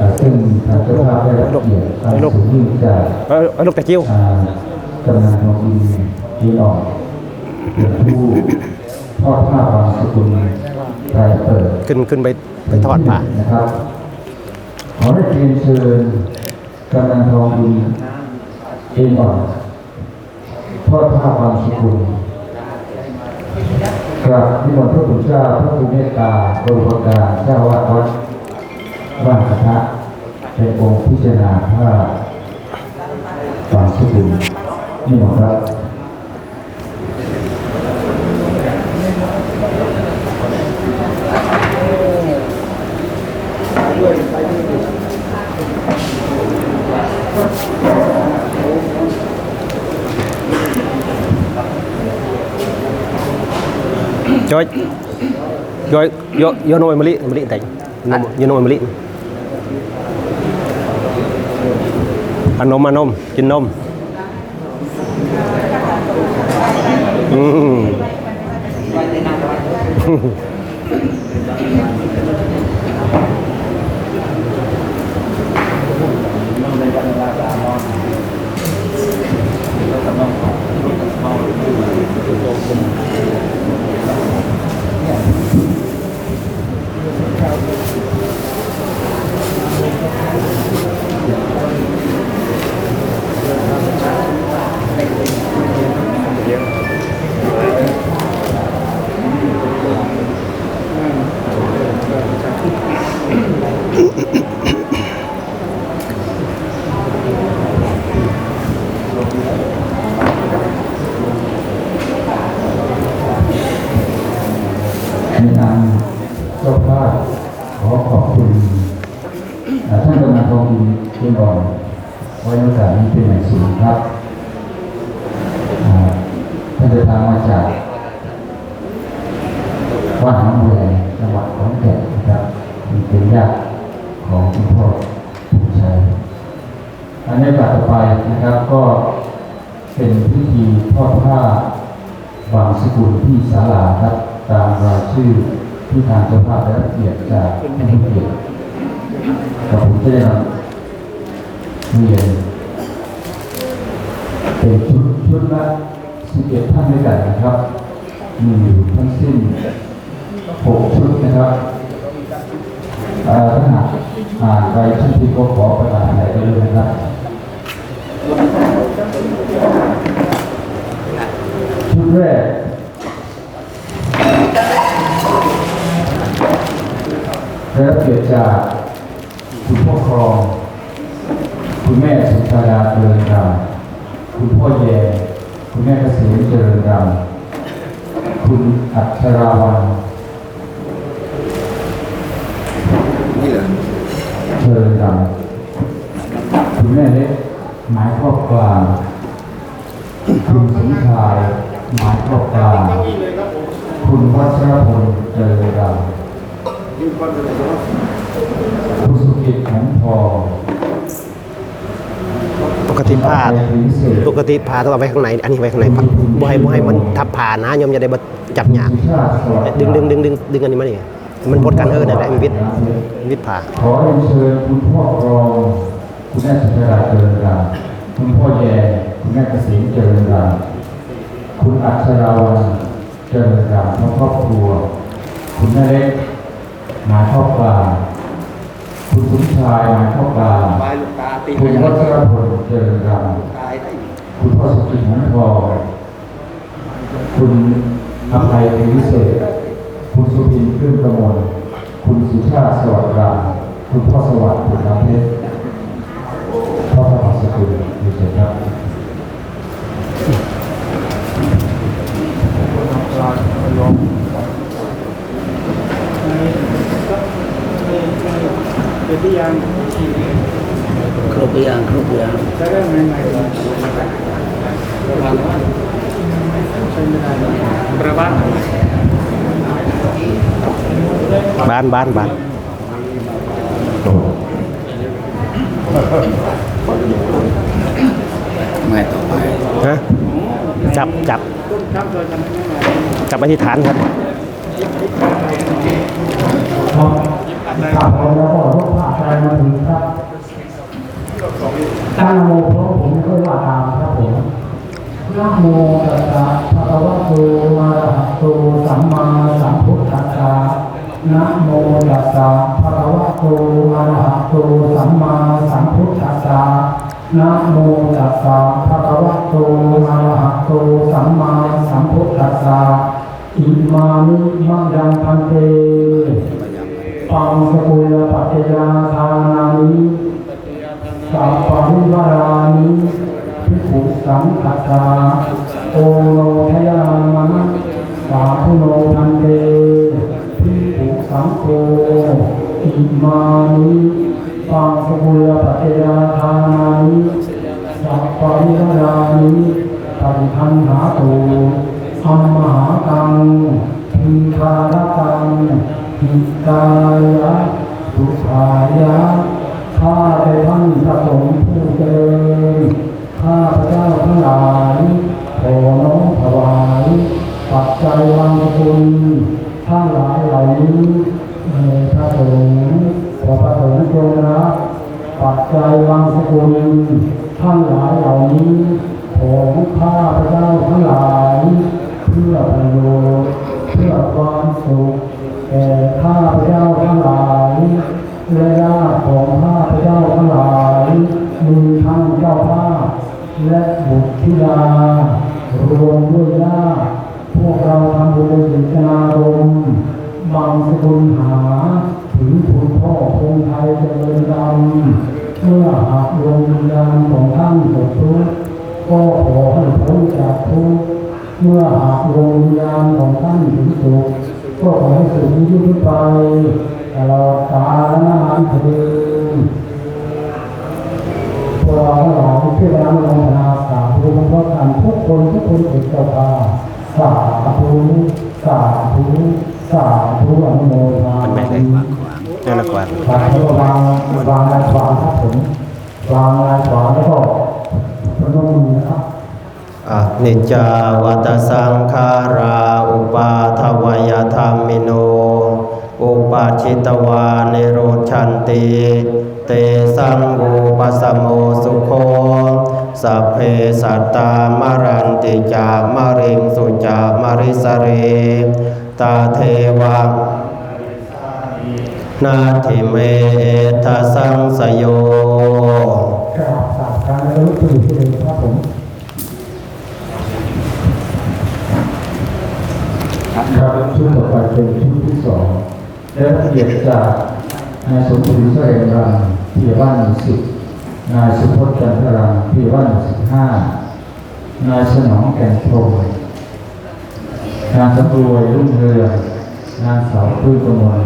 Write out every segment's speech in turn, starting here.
อ่าซึ่งทางเจ้าภาพได้รับเกียรติการสูงยิ่งจากเออเอาลูกตะกิ้วอ่ากำนันทองอินดีออกเป็นผู้ทอดผ้าบางสกุลรายเปิดขึ้นขึ้นไปไปทอดผ้านะครับขอได้เรียนเชิญกำนันทองอินเอ็นอ่อนทอดผ้าบางสกุลกราบนิมนต์พระคุณเจ้าพระคุณเมตตาบรมการเจ้าวาดวัด บ้านกระทะเป็นองค์พิจารณาผ้าบางสกุลนี่หมดครับจอยจอยโยโยโนยมะลิมะลิแต่งนมโยโนยมะลิ อันนมอันนม กินนม อืม ทอดผ้าบางสกุลที่ศาลาครับ ตามรายชื่อที่ทางเจ้าภาพได้รับเกียรติจากท่านผู้เกียรติกับผมจะได้นำเรียนเป็นชุดชุดละ11ท่านด้วยกันนะครับ มีอยู่ทั้งสิ้น6ชุดนะครับเอ่อถ้าหากอ่านรายชื่อที่ก็ขอประกาศไหนไปเลยนะครับ ดแรกได้รับเกียรติจากคุณพ่อครอง คุณแม่สุชาดาเจริญรำคุณพ่อแยคุณแม่เกษมเจริญรำคุณอัชราวันนี่เหรอเจริญรำคุณแม่เล็กหมายครอบกลางคุณสมชาย หมายครอบกลางคุณวัชรพลเจริญรำคุณสุกิจของพอปกติผ้าปกติผ้าต้องเอาไว้ข้างในอันนี้ไว้ข้างในผ้าบ่ให้บ่ให้มันทับผ้านะโยมจะได้บ่จับยากดึงดึงดึงดึงดึงอันนี้มานี่มันพดกันเออนั่นแหละมันวิดวิดผ้าขอเรียนเชิญคุณพ่อรองคุณแม่สุชาดาเจริญรำคุณพ่อแยคุณแม่เกษมเจริญรำ คุณอัชราวันเจริญรำพร้อครอบครัว คุณแม่เล็กหมายครอบกลางคุณสมชายหมายครอบกลางคุณวัชรพลเจริญรายได้ำคุณพ่อสุกินหงส์ทองคุณอภัยวิเศษ คุณสุพินคลื่นกระมวลคุณสุชาติสวัสดิ์รามคุณพ่อสวัสดิ์คุณน้ำเพชรพ่อพระบาทสกุลดีเจครับ เป็นที่ยัง ครบหรือยังครบหรือยัง จะเริ่มใหม่ๆก่อนระวังว่าใช้ไม่ได้ประวัติ บ้านบ้านบ้านไม่ต่อไปฮะจับจับครับโดยทำให้ไม่มาจับอธิษฐานครับครับข้าพเจ้าก็ยกผ้าใจมาถึงครับตั้งโมเพราะผมไม่ค่อยว่าตามครับผมนะโมตัสสะภะคะวะโตอะระหะโตสัมมาสัมพุทธัสสะ นะโมตัสสะภะคะวะโตอะระหะโตสัมมาสัมพุทธัสสะนะโมตัสสะภะคะวะโตอะระหะโตสัมมาสัมพุทธัสสะอิมานิมะยังพันเตปังสกุลปัจจยาทานานิสัพพะวิวารานิพิกขุสังคัสสาโอโน อิมานิปังสกุลปัจจยาทานานิสัพพะวิวารานิปฏิคันหาตูอัมมหากังทีคารตังหิตายะสุขายะข้าแต่ท่านพระสงฆ์ผู้เจริญข้าพระเจ้าทั้งหลายขอน้อมถวายปัจจัยวังคุณทั้งหลายเหล่านี้ แด่พระสงฆ์ขอพระสงฆ์จงรับปัจจัยวังสกุลทั้งหลายเหล่านี้ของข้าพระเจ้าทั้งหลาย เพื่อประโยชน์เพื่อความสุขแก่ข้าพระเจ้าทั้งหลายและญาติของข้าพระเจ้าทั้งหลายมีทั้งเจ้าภาพและบุตรธิดารวมด้วยญาติพวกเราทำบุญกิจนารมณ์ บางสกุลหา ถึงคุณพ่อคงไทยเจริญดำเมื่อหากดวงวิญญาณของท่านตกทุกข์ก็ขอให้พ้นจากทุกข์เมื่อหากดวงวิญญาณของท่านถึงสุขก็ขอให้สุขยิ่งไปตลอดกาลนานเถิด นั่นละกว่าวางวางวางลายขวาครับผมวางลายขวาแล้วก็พนมมือนะครับอนิจจาวัตสังขาราอุปาทวยธรรมิโน อุปาชิตวานิโรชันติ เตสังอุปสมโมสุโคสัพเพสัตตามารันติจามริงสุจามริสเร ตาเทวะ นาทิเมทะสังสโยกราบสาการและรู้สึกที่เลยครับผมครับชุดต่อไปเป็นชุดที่สองได้รับเกียรติจากนายสมบูรณ์แสดงรังพิยบ้านหนึ่งสิบนายสุพจน์จันทรังพิยบ้านหนึ่งสิบห้านายสนองแก่นโพรหมนางสำรวยรุ่งเรืองนางสาวพื้นกมล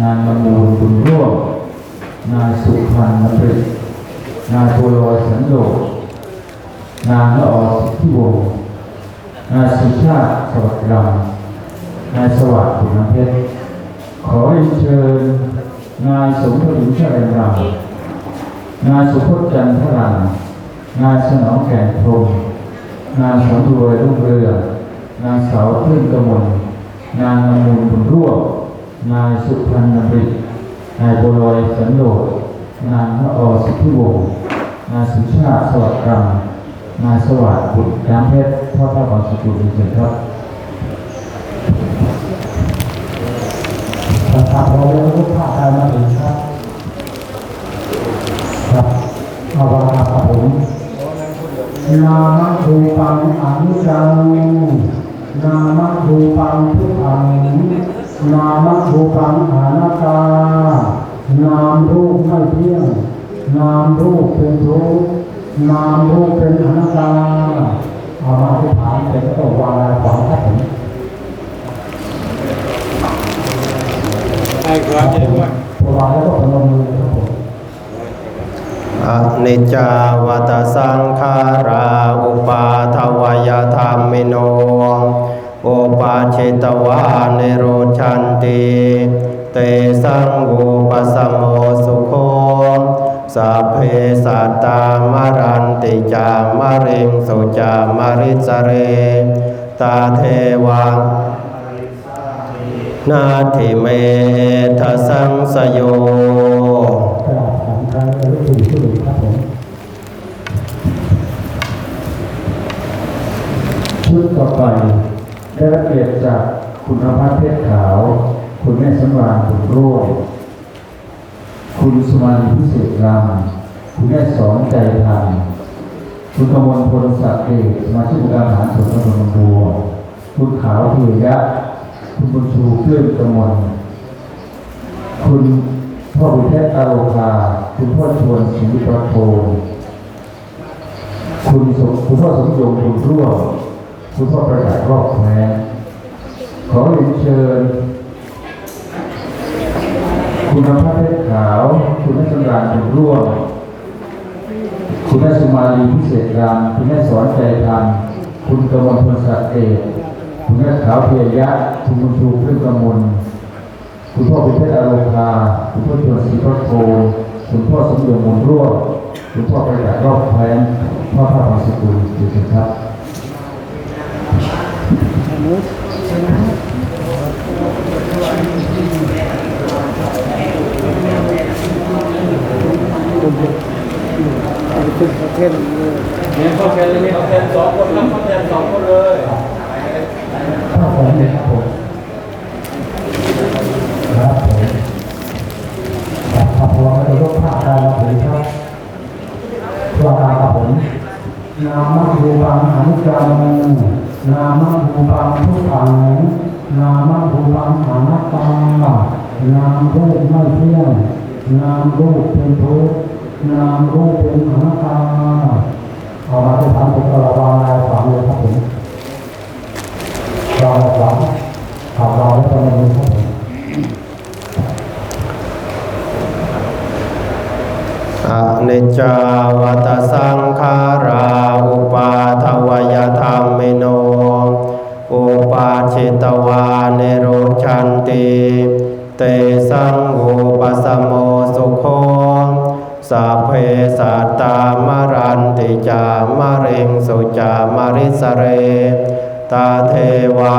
นางละมูลบุญร่วมนายสุพันธ์นริตนายโพลอยสันโดษนางละออสิทธิวงศ์นายสุชาติสวัสดิ์รำนายสวัสดิ์ขุนน้ำเพชรขอเรียนเชิญนายสมพดุลเชริญรำนายสุพจน์จันทรังนายสนองแก่นพรมนายสำรวยรุ่งเรืองนางสาวพึ่งกมลนางนมูลบุญร่วม นายสุพันธ์นริตนายบัวลอยสันโดษนางละอสิทธิวงศ์นายสุชาติสวัสดิ์รำนายสวัสดิ์บุตรน้ำเพชรพ่อพระบาสกุลเชิญครับครับเราเรียนรู้ภาคการมาถึงครับครับเอาวางครับผมนามะภูปังอนุจังนามะภูปังทุขัง นามะภูปังอานาตานามรูปไม่เที่ยง นามรูปเป็นทุกข์นามรูปเป็นอนัตตาเอามาที่ฐานเป็นตัววางลายขวางครับผมไอ้ครับเจ๊ด้วยตัววางแล้วก็พนมมือครับผมอนิจจาวัตสังขาราอุปาทวยธรรมิโน โอปาชิตวานิโรชันติเตสังอุปสมโมสุโคสัพเพสัตตามารันติจามาริงสุจามาริสเร ตาเทวะนนาทิเมทะสังสโยชุดต่อไป ได้รับเกียรติจากคุณนภัสเพชรขาว คุณแม่สำราญผลร่วมคุณสุมาลีพิเศษราม คุณแม่สอนใจพันคุณกมลพลศักดิ์เอกสมาชิกการหารส่วนตำบลบัวคุณขาวเทยะ คุณบุญชูเพื่อนกมลคุณพ่อบุญแท้ตาโลคา คุณพ่อชวนชีวิตรัตโทคุณสมคุณพ่อสมยงคุณร่วม คุณพ่อประกาศรอบแพ้ขอเรียนเชิญ คุณนภัสเพชรขาว คุณแม่สำราญคุณร่วม คุณแม่สุมาลีพิเศษรามคุณแม่สอนใจทันคุณกมลพลศักดิ์เอกคุณแม่ขาวเพียยะ คุณบุญชูเพื่อนกมลคุณพ่อเป็นเพชรอาโลคาคุณพ่อชวนศรีพระโทคุณพ่อสมยงมนร่วมคุณพ่อประกาศรอบแคว้นพ่อพระพาสกุลอยู่สิครับ ขึ้นประเทศเลยเนี่ยเขาแทนเลยเขาแทนสองคนแล้วเขาแทนสองคนเลยข้าวผมเลยครับผมครับผมครับครับผมเรากภาพได้ครับผมครับตัวตาครับผมนามะรูปังอนุกรรม นามะรูปังทุกขังนามะรูปังอนัตตานามรูปไม่เที่ยงนามรูปเป็นทุกข์นามรูปเป็นอนัตตาเอามาจะทำเป็นระวางลายฝังเลยครับผมราหวังขับเราและตัวเองครับผมอนิจจาวัตสังขาราอุปาทวยธรรมิโน ตวานิโรชันติเตสังอุปสมโมสุโคสัพเพสัตตามรันติจามะเร็งสุจามริสเร ตาเทวะ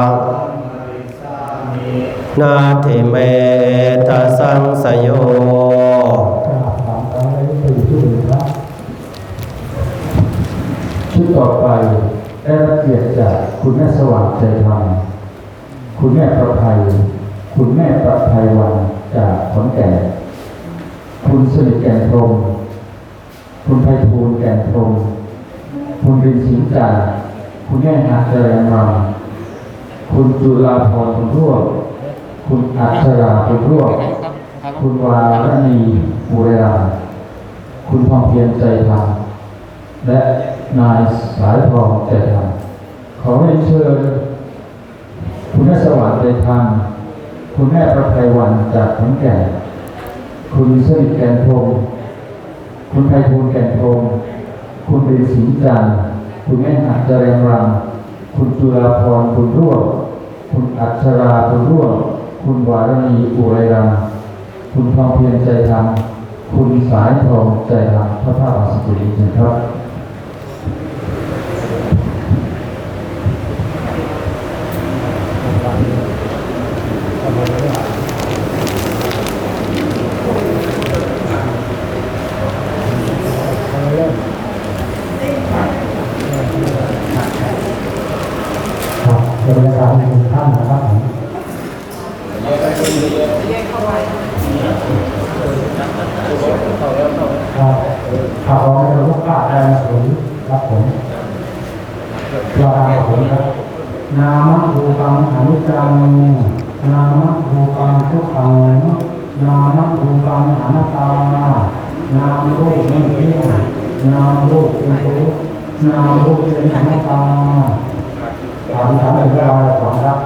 นาทิเมทะสังสโยชุดต่อไปได้รับเกียรติจากคุณแม่สว่างใจธรรม คุณแม่ประภัย คุณแม่ประภัยวันจากขอนแก่นคุณสนิทแก่นพรม คุณไพฑูรย์แก่นพรม คุณรินสิงห์จ่าคุณแม่นาเจริญรำคุณจุฬาพรคุณร่วมคุณอัชราคุณร่วมคุณวารณีบุเรราคุณทองเพียรใจธรรมและนายสายทองใจธรรมขอเรียนเชิญ คุณแม่สวัสดิ์ใจธรรมคุณแม่ประภัยวันจากขอนแก่นคุณสนิทแก่นพรหมคุณไพฑูรย์แก่นพรหมคุณเดินสิงจันทร์คุณแม่หัดเจริญรังคุณจุฬาพรคุณร่วมคุณอัชราคุณร่วมคุณวารณีอุไรรังคุณทองเพียรใจธรรมคุณสายทองใจธรรมพระภาพอาสกุลีนะครับครับเป็นรายการหนึ่งท่านนะครับผมครับขับรองในรูปภาพได้นะผมครับผมตัวตามผมครับ นามะรูปังอนิจจัง นามะรูปังทุกขัง นามะรูปังอนัตตา นามรูปไม่เที่ยงนามรูปเป็นทุกข์นามรูปเป็นอนัตตาถามถามหนึ่งเราสอนครับ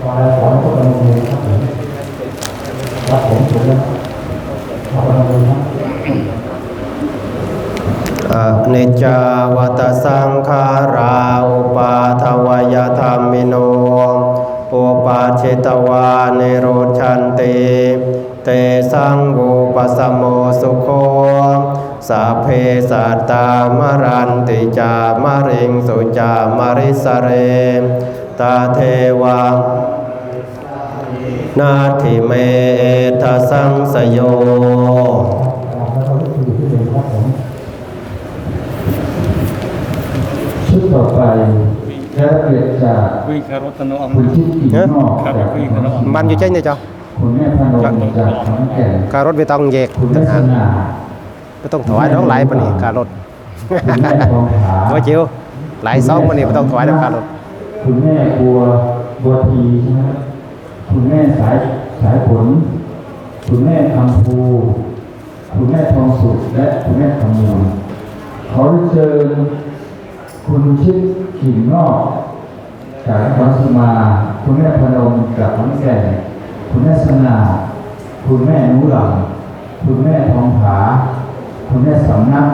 เราสอนก็เป็นมือครับผมครับผมถูกแล้วเอาเป็นมือครับอนิจาวัตสังขาราอุปาทวยธรรมิโนอุปาเชตวาเนโรชันติ เตสังอุปสมโมสุโคสัพเพสัตตามรันติจามะริงสุจามริสเร ตาเทวะนาทิเมทะสังสโยชุดต่อไปและเกียรติจากคุยคารถนอมคุณชิดกิ่งนอกครับจากคุยกันเนาะมันอยู่ใจเนี่ยเจ้า คุณแม่พนมจากขอนแก่นการรถไม่ต้องแยกคุณต่าแม่งสหากง่าไม่ต้องถวายน้องหลายปานนี้การรถคุณแม่ทองผาว่าจิวหลายซองปานนี้ไม่ต้องถวายน้ำการรถคุณแม่บัวบัวทีใช่ไหมครับคุณแม่สายสายผล คุณแม่คำภูคุณแม่ทองสุขและคุณแม่คำมูลขอเชิญคุณชิดกิ่งนอกจากนครสมา คุณแม่พนมจากขอนแก่น คุณแม่สง่าคุณแม่นุหลัง คุณแม่ทองผา คุณแม่สำนัก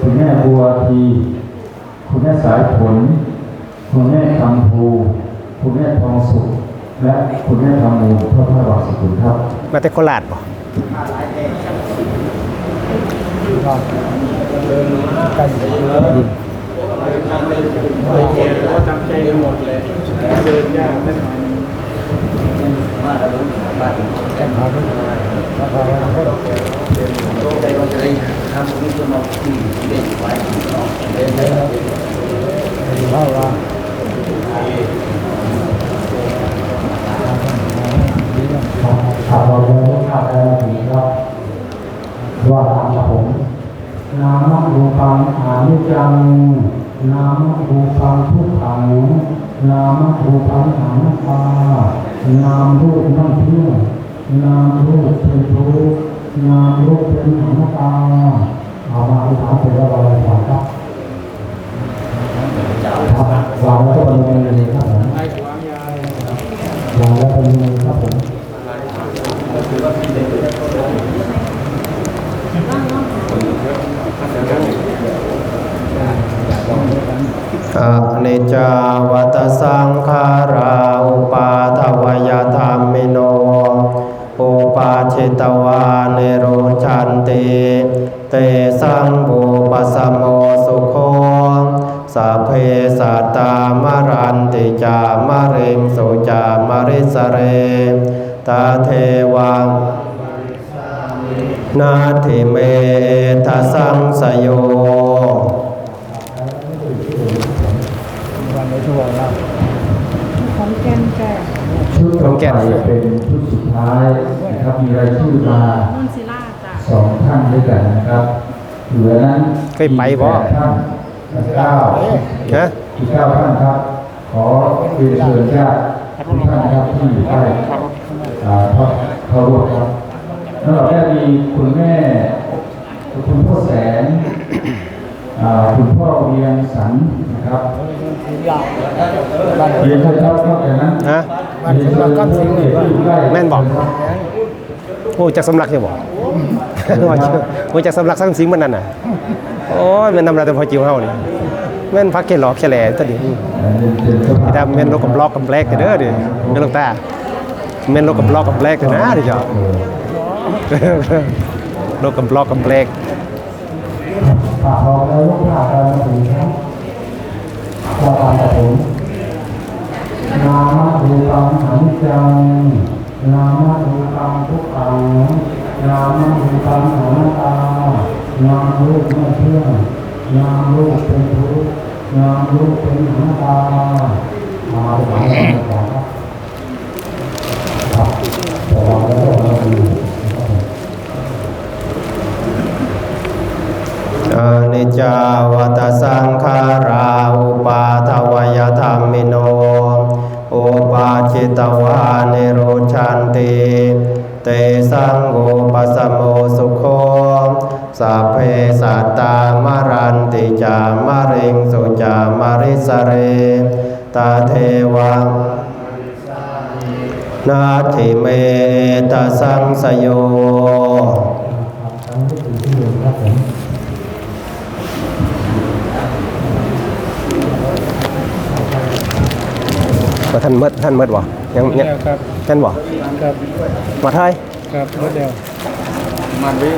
คุณแม่บัวที คุณแม่สายผล คุณแม่คำภูคุณแม่ทองสุข และคุณแม่คำมูลพระพระบาทสกุลครับ มาแต่โคราชบ่ก็จำใจกันหมดเลยเดินยากไม่หน่ นามะรูปังอานิจจังนามะรูปังทุกขังนามะรูปังอนัตตา นามรูปไม่เที่ยงนามรูปเป็นทุกนามรูปเป็นอนัตตา จามะริสเร ตาเทวังนาทิเมทะสังสโยของแกนแก่ชุดต่อไปเป็นชุดสุดท้ายนะครับมีรายชื่อมานุ่นศิลาจ้ะสองท่านด้วยกันนะครับเหลือนั้นเคยไปบ่อีกแปดท่านเก้าฮะอีกเก้าท่านครับ ขอเรียนเชิญญาติ ทุกท่านครับที่อยู่ใต้อ่าพระเขารวบครับแล้วเราได้มีคุณแม่ คุณพ่อแสนคุณพ่อเวียงสันนะครับเรียนเชิญครับนอกจากนั้นฮะเรียนเชิญผู้ที่อยู่ใกล้แม่นบอกโอ้จักสำลักใช่บ่ว่าชื่อโอ้จักสำลักสังสิงมันนั่นน่ะโอ้ยม่นนำราแต่พอจิวเฮานี่ แม่นพักแค่หลอกแค่แหล่ตัวนี้แต่แม่นโลกกับล็อกกับแบล็กเด้อดิแม่นลูกตาแม่นโลกกับล็อกกับแบล็กเด้อนะดิจ้ะโลกกับล็อกกับแบล็กฝากเราแล้วลูกหลานเราถึงครับว่าตามกับผมนามะรูปังอนิจจังนามะรูปังทุกขังนามะรูปังอนัตตานามรูปไม่เที่ยง นามรูปเป็นทุกข์นามรูปเป็นอนัตตามาหลังเราก่อนครับครับระวังแล้วเราดูครับผมอนิจจาวัตสังขาราอุปาทวยธรรมิโนอุปาชิตวานิโรชันติ เตสังโกปสมโมสุ สัพเพสัตตามรันติจามะเริงสุจามะริสเร ตาเทวังนาทิเมตสังสโยทั้งที่อยู่ที่เดิมครับผมว่าท่านเมดท่านเมดบ่ยังยังแล้วครับท่านบ่ครับมาไทยครับรถเดียว มันวิ่